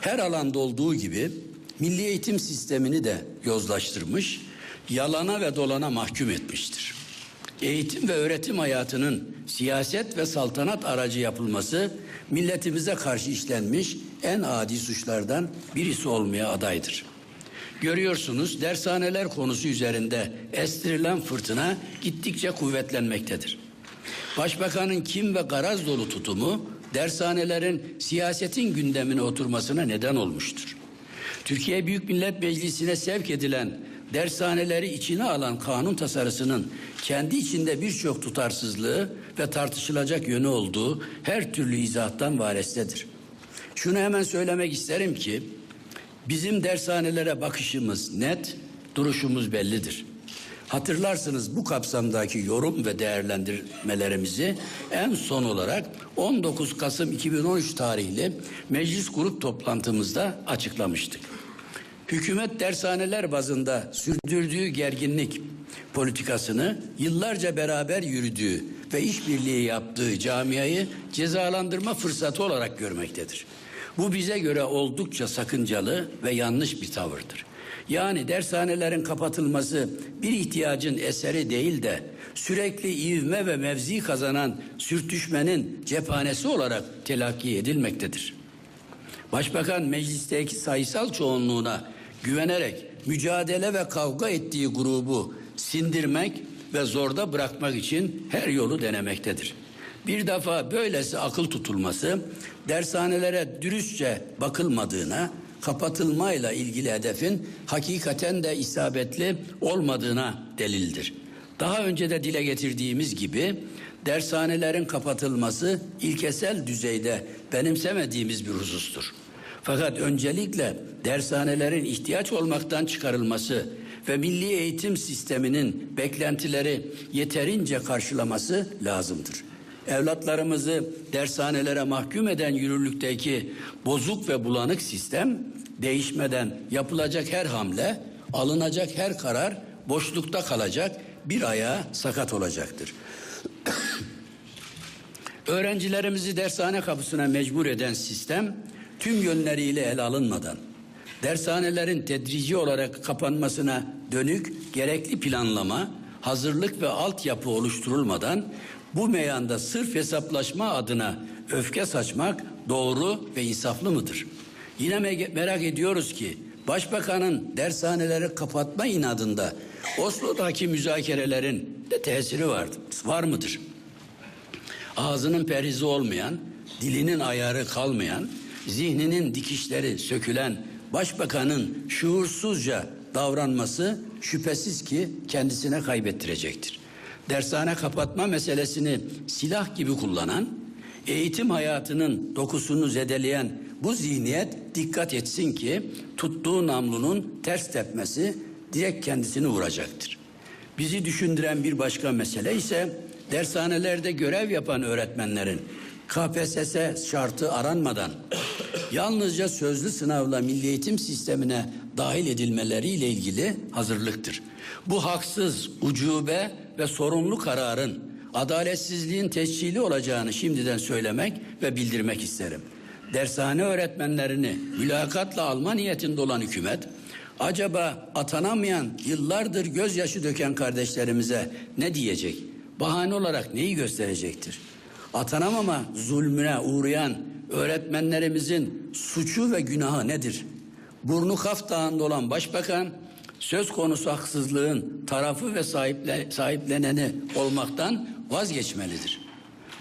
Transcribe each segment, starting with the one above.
her alanda olduğu gibi milli eğitim sistemini de yozlaştırmış, yalana ve dolana mahkum etmiştir. Eğitim ve öğretim hayatının siyaset ve saltanat aracı yapılması milletimize karşı işlenmiş en adi suçlardan birisi olmaya adaydır. Görüyorsunuz dershaneler konusu üzerinde estirilen fırtına gittikçe kuvvetlenmektedir. Başbakanın kim ve garaz dolu tutumu dershanelerin siyasetin gündemine oturmasına neden olmuştur. Türkiye Büyük Millet Meclisi'ne sevk edilen dershaneleri içine alan kanun tasarısının kendi içinde birçok tutarsızlığı ve tartışılacak yönü olduğu her türlü izahtan varestedir. Şunu hemen söylemek isterim ki bizim dershanelere bakışımız net, duruşumuz bellidir. Hatırlarsınız bu kapsamdaki yorum ve değerlendirmelerimizi en son olarak 19 Kasım 2013 tarihli meclis grup toplantımızda açıklamıştık. Hükümet dershaneler bazında sürdürdüğü gerginlik politikasını yıllarca beraber yürüdüğü ve işbirliği yaptığı camiayı cezalandırma fırsatı olarak görmektedir. Bu bize göre oldukça sakıncalı ve yanlış bir tavırdır. Yani dershanelerin kapatılması bir ihtiyacın eseri değil de sürekli ivme ve mevzi kazanan sürtüşmenin cephanesi olarak telakki edilmektedir. Başbakan meclisteki sayısal çoğunluğuna güvenerek mücadele ve kavga ettiği grubu sindirmek ve zorda bırakmak için her yolu denemektedir. Bir defa böylesi akıl tutulması dershanelere dürüstçe bakılmadığına, kapatılmayla ilgili hedefin hakikaten de isabetli olmadığına delildir. Daha önce de dile getirdiğimiz gibi dershanelerin kapatılması ilkesel düzeyde benimsemediğimiz bir husustur. Fakat öncelikle dershanelerin ihtiyaç olmaktan çıkarılması ve milli eğitim sisteminin beklentileri yeterince karşılaması lazımdır. Evlatlarımızı dershanelere mahkum eden yürürlükteki bozuk ve bulanık sistem değişmeden yapılacak her hamle, alınacak her karar boşlukta kalacak, bir ayağı sakat olacaktır. Öğrencilerimizi dershane kapısına mecbur eden sistem tüm yönleriyle ele alınmadan dershanelerin tedrici olarak kapanmasına dönük gerekli planlama, hazırlık ve altyapı oluşturulmadan bu meyanda sırf hesaplaşma adına öfke saçmak doğru ve insaflı mıdır? Yine me- merak ediyoruz ki Başbakanın dershaneleri kapatma inadında Oslo'daki müzakerelerin de tesiri vardı, var mıdır? ağzının perhizi olmayan, dilinin ayarı kalmayan, zihninin dikişleri sökülen başbakanın şuursuzca davranması şüphesiz ki kendisine kaybettirecektir. Dershane kapatma meselesini silah gibi kullanan, eğitim hayatının dokusunu zedeleyen bu zihniyet dikkat etsin ki tuttuğu namlunun ters tepmesi direkt kendisini vuracaktır. Bizi düşündüren bir başka mesele ise dershanelerde görev yapan öğretmenlerin KPSS şartı aranmadan yalnızca sözlü sınavla milli eğitim sistemine dahil edilmeleriyle ilgili hazırlıktır. Bu haksız, ucube ve sorumlu kararın adaletsizliğin tescili olacağını şimdiden söylemek ve bildirmek isterim. Dershane öğretmenlerini mülakatla alma niyetinde olan hükümet acaba atanamayan yıllardır gözyaşı döken kardeşlerimize ne diyecek? Bahane olarak neyi gösterecektir? Atanamama zulmüne uğrayan öğretmenlerimizin suçu ve günahı nedir? Burnu kaf dağında olan başbakan söz konusu haksızlığın tarafı ve sahiple, sahipleneni olmaktan vazgeçmelidir.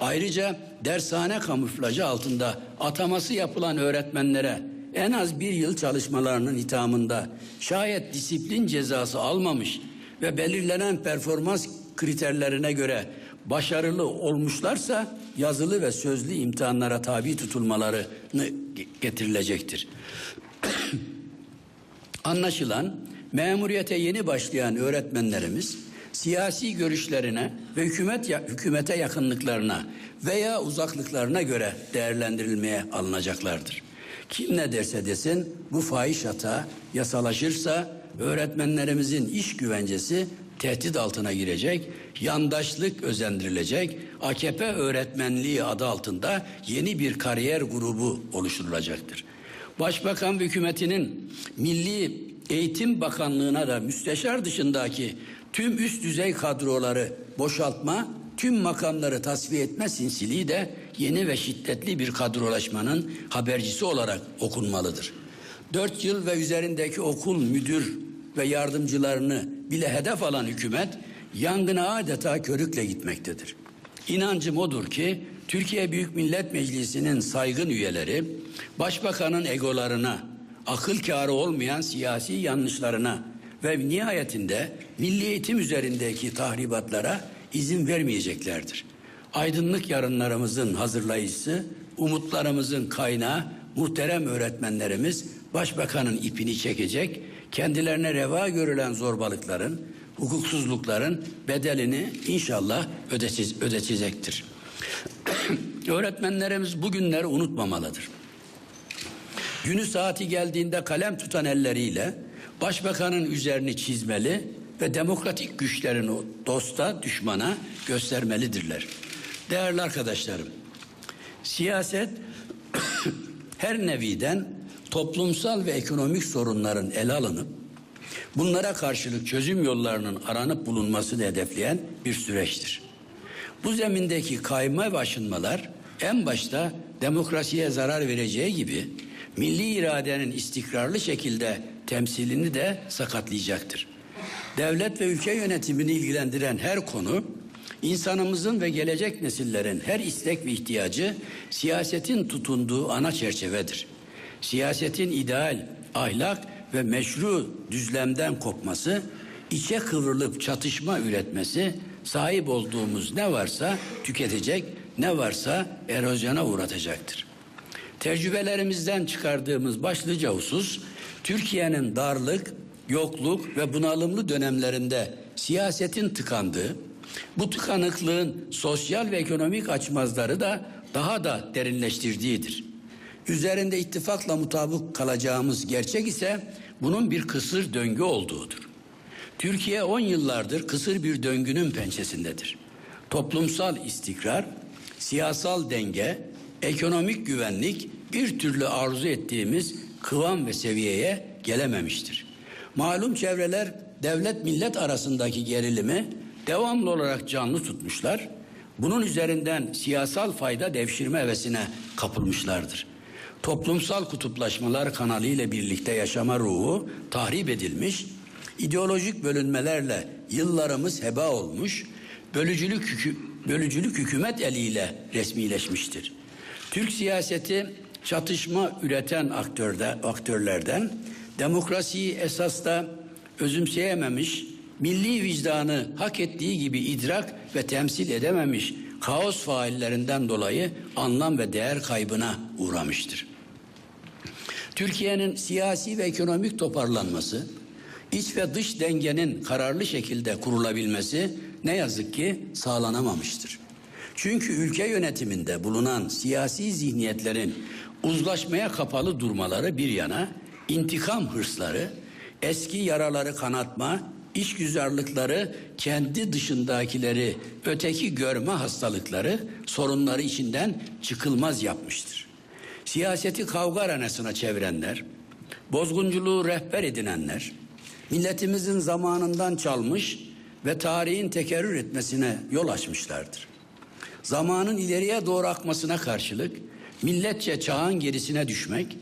Ayrıca dershane kamuflajı altında ataması yapılan öğretmenlere en az bir yıl çalışmalarının ithamında şayet disiplin cezası almamış ve belirlenen performans kriterlerine göre başarılı olmuşlarsa yazılı ve sözlü imtihanlara tabi tutulmalarını getirilecektir. Anlaşılan memuriyete yeni başlayan öğretmenlerimiz siyasi görüşlerine ve hükümet hükümete yakınlıklarına veya uzaklıklarına göre değerlendirilmeye alınacaklardır. Kim ne derse desin bu fahiş hata yasalaşırsa öğretmenlerimizin iş güvencesi tehdit altına girecek, yandaşlık özendirilecek, AKP öğretmenliği adı altında yeni bir kariyer grubu oluşturulacaktır. Başbakan hükümetinin Milli Eğitim Bakanlığı'na da müsteşar dışındaki tüm üst düzey kadroları boşaltma, tüm makamları tasfiye etme sinsiliği de yeni ve şiddetli bir kadrolaşmanın habercisi olarak okunmalıdır. Dört yıl ve üzerindeki okul müdür ve yardımcılarını bile hedef alan hükümet yangına adeta körükle gitmektedir. İnancım odur ki Türkiye Büyük Millet Meclisi'nin saygın üyeleri başbakanın egolarına, akıl kârı olmayan siyasi yanlışlarına ve nihayetinde milli eğitim üzerindeki tahribatlara izin vermeyeceklerdir. Aydınlık yarınlarımızın hazırlayıcısı, umutlarımızın kaynağı muhterem öğretmenlerimiz başbakanın ipini çekecek, kendilerine reva görülen zorbalıkların, hukuksuzlukların bedelini inşallah ödesiz, ödetecektir. Öğretmenlerimiz bugünleri unutmamalıdır. Günü saati geldiğinde kalem tutan elleriyle başbakanın üzerini çizmeli ve demokratik güçlerini dosta, düşmana göstermelidirler. Değerli arkadaşlarım, siyaset her neviden toplumsal ve ekonomik sorunların ele alınıp bunlara karşılık çözüm yollarının aranıp bulunmasını hedefleyen bir süreçtir. Bu zemindeki kayma ve aşınmalar en başta demokrasiye zarar vereceği gibi milli iradenin istikrarlı şekilde temsilini de sakatlayacaktır. Devlet ve ülke yönetimini ilgilendiren her konu insanımızın ve gelecek nesillerin her istek ve ihtiyacı siyasetin tutunduğu ana çerçevedir. Siyasetin ideal, ahlak ve meşru düzlemden kopması, içe kıvrılıp çatışma üretmesi, sahip olduğumuz ne varsa tüketecek, ne varsa erozyona uğratacaktır. Tecrübelerimizden çıkardığımız başlıca husus, Türkiye'nin darlık, yokluk ve bunalımlı dönemlerinde siyasetin tıkandığı, bu tıkanıklığın sosyal ve ekonomik açmazları da daha da derinleştirdiğidir. Üzerinde ittifakla mutabık kalacağımız gerçek ise bunun bir kısır döngü olduğudur. Türkiye 10 yıllardır kısır bir döngünün pençesindedir. Toplumsal istikrar, siyasal denge, ekonomik güvenlik bir türlü arzu ettiğimiz kıvam ve seviyeye gelememiştir. Malum çevreler devlet millet arasındaki gerilimi devamlı olarak canlı tutmuşlar. Bunun üzerinden siyasal fayda devşirme hevesine kapılmışlardır. Toplumsal kutuplaşmalar kanalıyla birlikte yaşama ruhu tahrip edilmiş, ideolojik bölünmelerle yıllarımız heba olmuş, bölücülük, hükü, bölücülük hükümet eliyle resmileşmiştir. Türk siyaseti çatışma üreten aktörde, aktörlerden demokrasiyi esasda özümseyememiş, milli vicdanı hak ettiği gibi idrak ve temsil edememiş kaos faillerinden dolayı anlam ve değer kaybına uğramıştır. Türkiye'nin siyasi ve ekonomik toparlanması, iç ve dış dengenin kararlı şekilde kurulabilmesi ne yazık ki sağlanamamıştır. Çünkü ülke yönetiminde bulunan siyasi zihniyetlerin uzlaşmaya kapalı durmaları bir yana, intikam hırsları, eski yaraları kanatma, işgüzarlıkları, kendi dışındakileri öteki görme hastalıkları sorunları içinden çıkılmaz yapmıştır. Siyaseti kavga arenasına çevirenler, bozgunculuğu rehber edinenler, milletimizin zamanından çalmış ve tarihin tekerrür etmesine yol açmışlardır. Zamanın ileriye doğru akmasına karşılık milletçe çağın gerisine düşmek,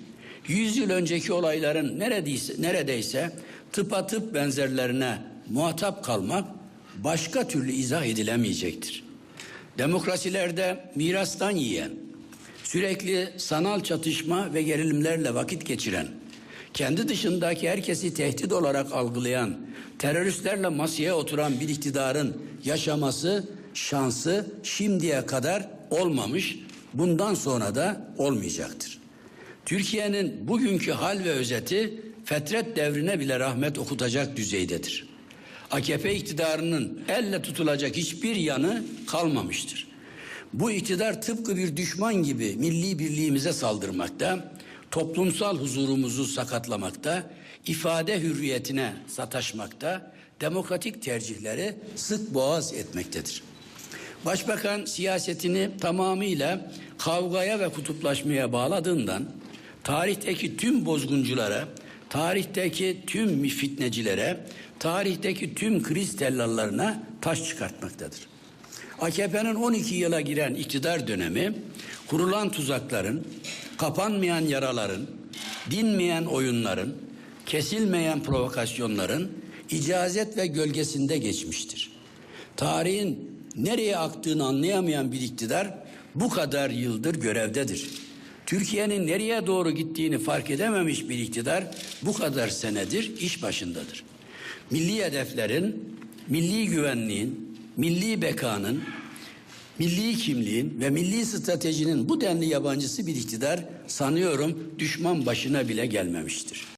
yüz yıl önceki olayların neredeyse, neredeyse tıpatıp benzerlerine muhatap kalmak başka türlü izah edilemeyecektir. Demokrasilerde mirastan yiyen, sürekli sanal çatışma ve gerilimlerle vakit geçiren, kendi dışındaki herkesi tehdit olarak algılayan, teröristlerle masaya oturan bir iktidarın yaşaması şansı şimdiye kadar olmamış, bundan sonra da olmayacaktır. Türkiye'nin bugünkü hal ve özeti fetret devrine bile rahmet okutacak düzeydedir. AKP iktidarının elle tutulacak hiçbir yanı kalmamıştır. Bu iktidar tıpkı bir düşman gibi milli birliğimize saldırmakta, toplumsal huzurumuzu sakatlamakta, ifade hürriyetine sataşmakta, demokratik tercihleri sık boğaz etmektedir. Başbakan siyasetini tamamıyla kavgaya ve kutuplaşmaya bağladığından tarihteki tüm bozgunculara, tarihteki tüm fitnecilere, tarihteki tüm kriz tellallarına taş çıkartmaktadır. AKP'nin 12 yıla giren iktidar dönemi kurulan tuzakların, kapanmayan yaraların, dinmeyen oyunların, kesilmeyen provokasyonların icazet ve gölgesinde geçmiştir. Tarihin nereye aktığını anlayamayan bir iktidar bu kadar yıldır görevdedir. Türkiye'nin nereye doğru gittiğini fark edememiş bir iktidar bu kadar senedir iş başındadır. Milli hedeflerin, milli güvenliğin, milli bekanın, milli kimliğin ve milli stratejinin bu denli yabancısı bir iktidar sanıyorum düşman başına bile gelmemiştir.